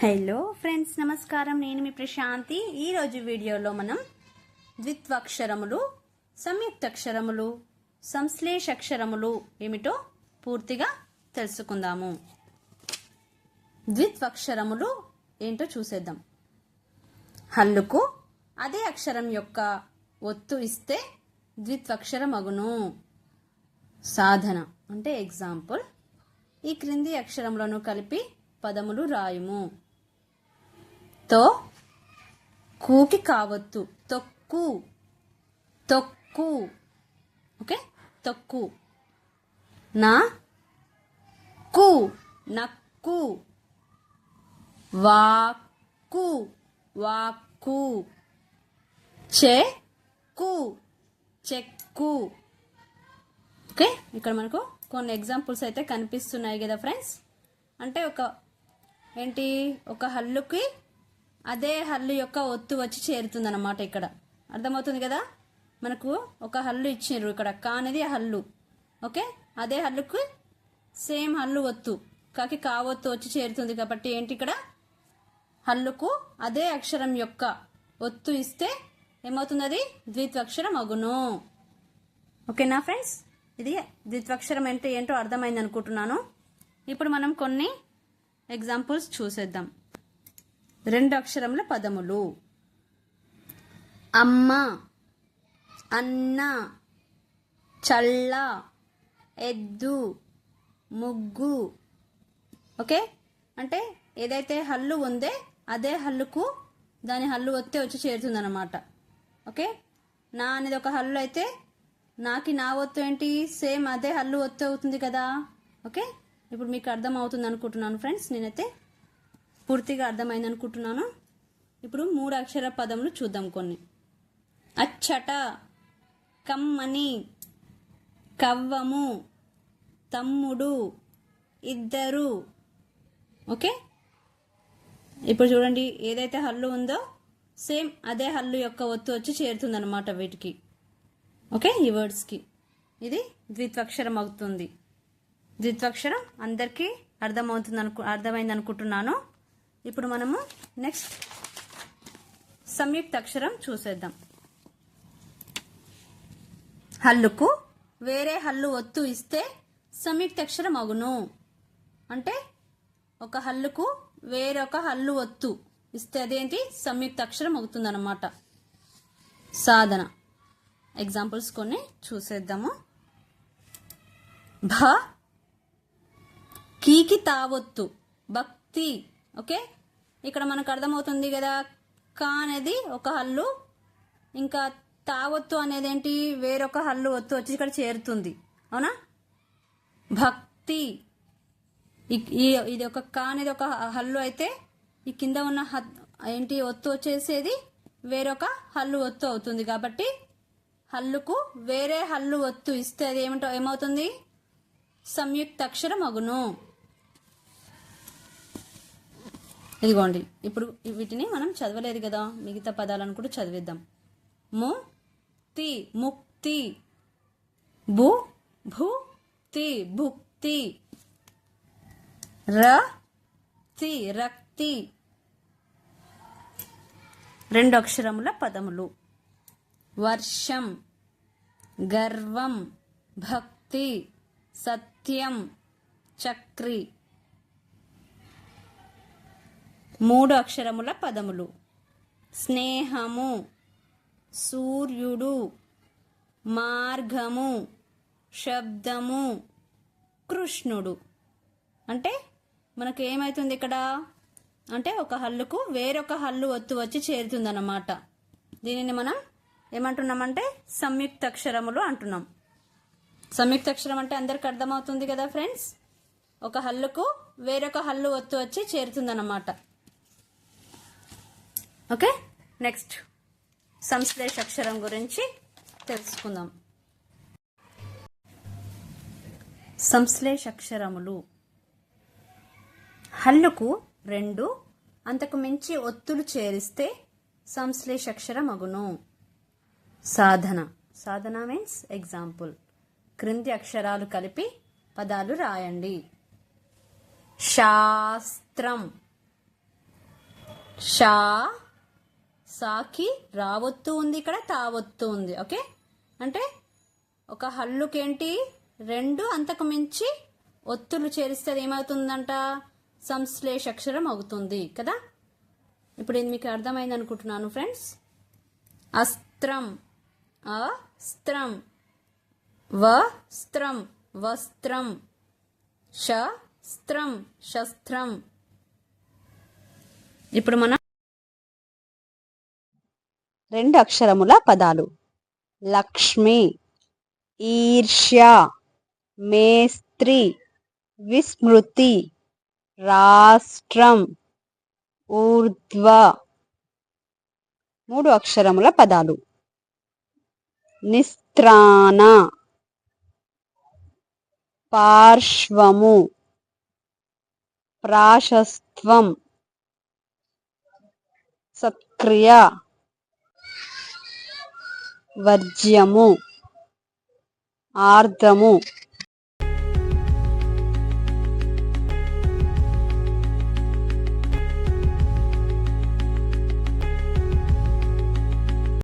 Hello friends నమస్కారం. నేను మీ ప్రశాంతి. ఈరోజు వీడియోలో మనం ద్విత్వక్షరములు సంయుక్తక్షరములు సంశ్లేషక్షరములు ఏమిటో పూర్తిగా తెలుసుకుందాము. ద్విత్వక్షరములు ఏంటో చూసేద్దాం. హల్లుకు అదే అక్షరం యొక్క ఒత్తు ఇస్తే ద్విత్వక్షరమగును. సాధన అంటే ఎగ్జాంపుల్. ఈ క్రింది అక్షరములను కలిపి పదములు రాయుము. తో కూకి కావద్దు. తొక్కు. తొక్కు. ఓకే? తొక్కు. నా కు. నక్కు. వాక్కు. వాక్కు. చెక్కు. చెక్కు. ఓకే? ఇక్కడ మనకు కొన్ని ఎగ్జాంపుల్స్ అయితే కనిపిస్తున్నాయి కదా ఫ్రెండ్స్. అంటే ఒక ఏంటి? ఒక హల్లుకి అదే హల్లు యొక్క ఒత్తు వచ్చి చేరుతుంది అనమాట ఇక్కడ. అర్థమవుతుంది కదా? మనకు ఒక హల్లు ఇచ్చిండ్రు ఇక్కడ. కా అనేది ఆ హల్లు. ఓకే? అదే హల్లుకు సేమ్ హల్లు ఒత్తు. కాకి కావొత్తు వచ్చి చేరుతుంది కాబట్టి ఏంటి ఇక్కడ? హల్లుకు అదే అక్షరం యొక్క ఒత్తు ఇస్తే ఏమవుతుంది ద్విత్వక్షరం అగును. ఓకేనా ఫ్రెండ్స్? ఇది ద్విత్వక్షరం అంటే ఏంటో అర్థమైంది అనుకుంటున్నాను ఇప్పుడు మనం కొన్ని ఎగ్జాంపుల్స్ చూసేద్దాం. రెండు అక్షరముల పదములు. అమ్మ అన్న చల్ల ఎద్దు ముగ్గు. ఓకే? అంటే ఏదైతే హల్లు ఉందే అదే హల్లుకు దాని హల్లు వస్తే వచ్చి చేరుతుందన్నమాట. ఓకే? నా అనేది ఒక హల్లు అయితే నాకి నా ఒత్తు ఏంటి? సేమ్ అదే హల్లు ఒత్తు అవుతుంది కదా. ఓకే? ఇప్పుడు మీకు అర్థం అవుతుంది అనుకుంటున్నాను ఫ్రెండ్స్. నేనైతే పూర్తిగా అర్థమైంది అనుకుంటున్నాను? ఇప్పుడు మూడు అక్షర పదములు చూద్దాం కొన్ని. అచ్చట కమ్మని కవ్వము తమ్ముడు ఇద్దరు. ఓకే? ఇప్పుడు చూడండి ఏదైతే హల్లు ఉందో సేమ్ అదే హల్లు యొక్క ఒత్తు వచ్చి చేరుతుందన్నమాట వీటికి. ఓకే? ఈ వర్డ్స్కి ఇది ద్విత్వక్షరం అవుతుంది. ద్విత్వక్షరం అందరికీ అర్థమవుతుంది అనుకు అర్థమైంది అనుకుంటున్నాను ఇప్పుడు మనము నెక్స్ట్ సంయుక్త అక్షరం చూసేద్దాం. హల్లుకు వేరే హల్లు ఒత్తు ఇస్తే సంయుక్త అక్షరం అగును. అంటే ఒక హల్లుకు వేరొక హల్లు ఒత్తు ఇస్తే అదేంటి? సంయుక్త అక్షరం అవుతుందన్నమాట. సాధన. ఎగ్జాంపుల్స్ కొన్ని చూసేద్దాము. భ కీకి తావొత్తు. భక్తి. ఓకే? ఇక్కడ మనకు అర్థమవుతుంది కదా కా అనేది ఒక హల్లు ఇంకా తావొత్తు అనేది ఏంటి వేరొక హల్లు ఒత్తు వచ్చి ఇక్కడ చేరుతుంది. అవునా? భక్తి. ఇది ఒక కా అనేది ఒక హల్లు అయితే ఈ కింద ఉన్న ఏంటి ఒత్తు వచ్చేసేది వేరొక హల్లు ఒత్తు అవుతుంది. కాబట్టి హల్లుకు వేరే హల్లు ఒత్తు ఇస్తే అది ఏమిటో ఏమవుతుంది? సంయుక్త అక్షరం అగును ఇదిగోండి ఇప్పుడు వీటిని మనం చదవలేదు కదా మిగతా పదాలను కూడా చదివిద్దాం. ము తి ముక్తి భూ భూ తి భుక్తి ర తి రక్తి. రెండు అక్షరముల పదములు. వర్షం గర్వం భక్తి సత్యం చక్రి. మూడు అక్షరముల పదములు. స్నేహము సూర్యుడు మార్గము శబ్దము కృష్ణుడు. అంటే మనకు ఏమవుతుంది ఇక్కడ? అంటే ఒక హల్లుకు వేరొక హల్లు ఒత్తు వచ్చి చేరుతుందన్నమాట. దీనిని మనం ఏమంటున్నామంటే సంయుక్తక్షరములు అంటున్నాం. సంయుక్త అక్షరం అంటే అందరికి అర్థమవుతుంది కదా ఫ్రెండ్స్? ఒక హల్లుకు వేరొక హల్లు ఒత్తు వచ్చి చేరుతుందన్నమాట. ఓకే? నెక్స్ట్. సంశ్లేష అక్షరం గురించి తెలుసుకుందాం. సంశ్లేష అక్షరములు. హల్లుకు రెండు అంతకు మించి ఒత్తులు చేరిస్తే సంశ్లేష అక్షరం అగును. సాధన. సాధన మీన్స్ ఎగ్జాంపుల్ క్రింది అక్షరాలు కలిపి పదాలు రాయండి. శాస్త్రం. షా సాకి రావొత్తు ఉంది ఇక్కడ తావొత్తు ఉంది ఓకే? అంటే ఒక హల్లుకేంటి? రెండు అంతకు మించి ఒత్తులు చేరిస్తే అది ఏమవుతుందంట? సంశ్లేష అక్షరం అవుతుంది కదా? ఇప్పుడు ఇది మీకు అర్థమైంది అనుకుంటున్నాను ఫ్రెండ్స్. అస్త్రం అస్త్రం వస్త్రం వస్త్రం శస్త్రం శస్త్రం. ఇప్పుడు మనం రెండు అక్షరముల పదాలు. లక్ష్మి ఈర్ష్య మేస్త్రి విస్మృతి రాష్ట్రం ఊర్ధ్వ. మూడు అక్షరముల పదాలు. నిస్త్రాణ పార్శ్వము ప్రాశస్త్వం సత్క్రియ. వర్జ్యము ఆర్ద్రము